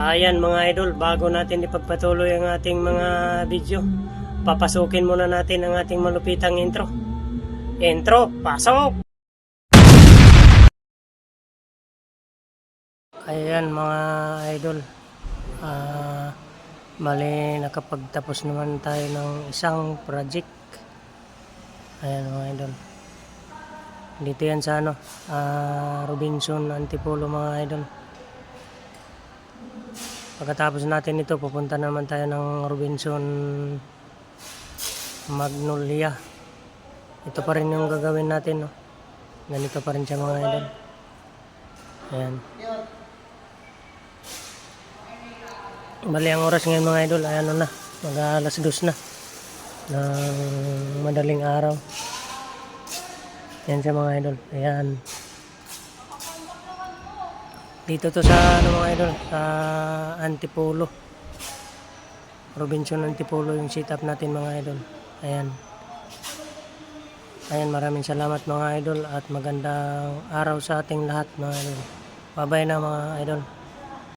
Ayan mga idol, bago natin ipagpatuloy ang ating mga video, papasukin muna natin ang ating malupitang intro. Intro, pasok! Ayan mga idol, ah bali nakapagtapos naman tayo ng isang project. Ayan mga idol. Dito yan sa ano, ah, Robinson Antipolo mga idol. Pagkatapos natin ito, pupunta naman tayo ng Robinson Magnolia. Ito pa rin yung gagawin natin, no? Ganito pa rin siya mga idol. Ayan. Bali ang oras ngayon mga idol, ay ano na, mag alas dos na ng madaling araw. Ayan siya mga idol. Ayan. Dito to sa ano mga idol, sa Antipolo. Robinson Antipolo yung setup natin mga idol. Ayan. Ayan, maraming salamat mga idol at magandang araw sa ating lahat mga idol. Bye-bye na mga idol.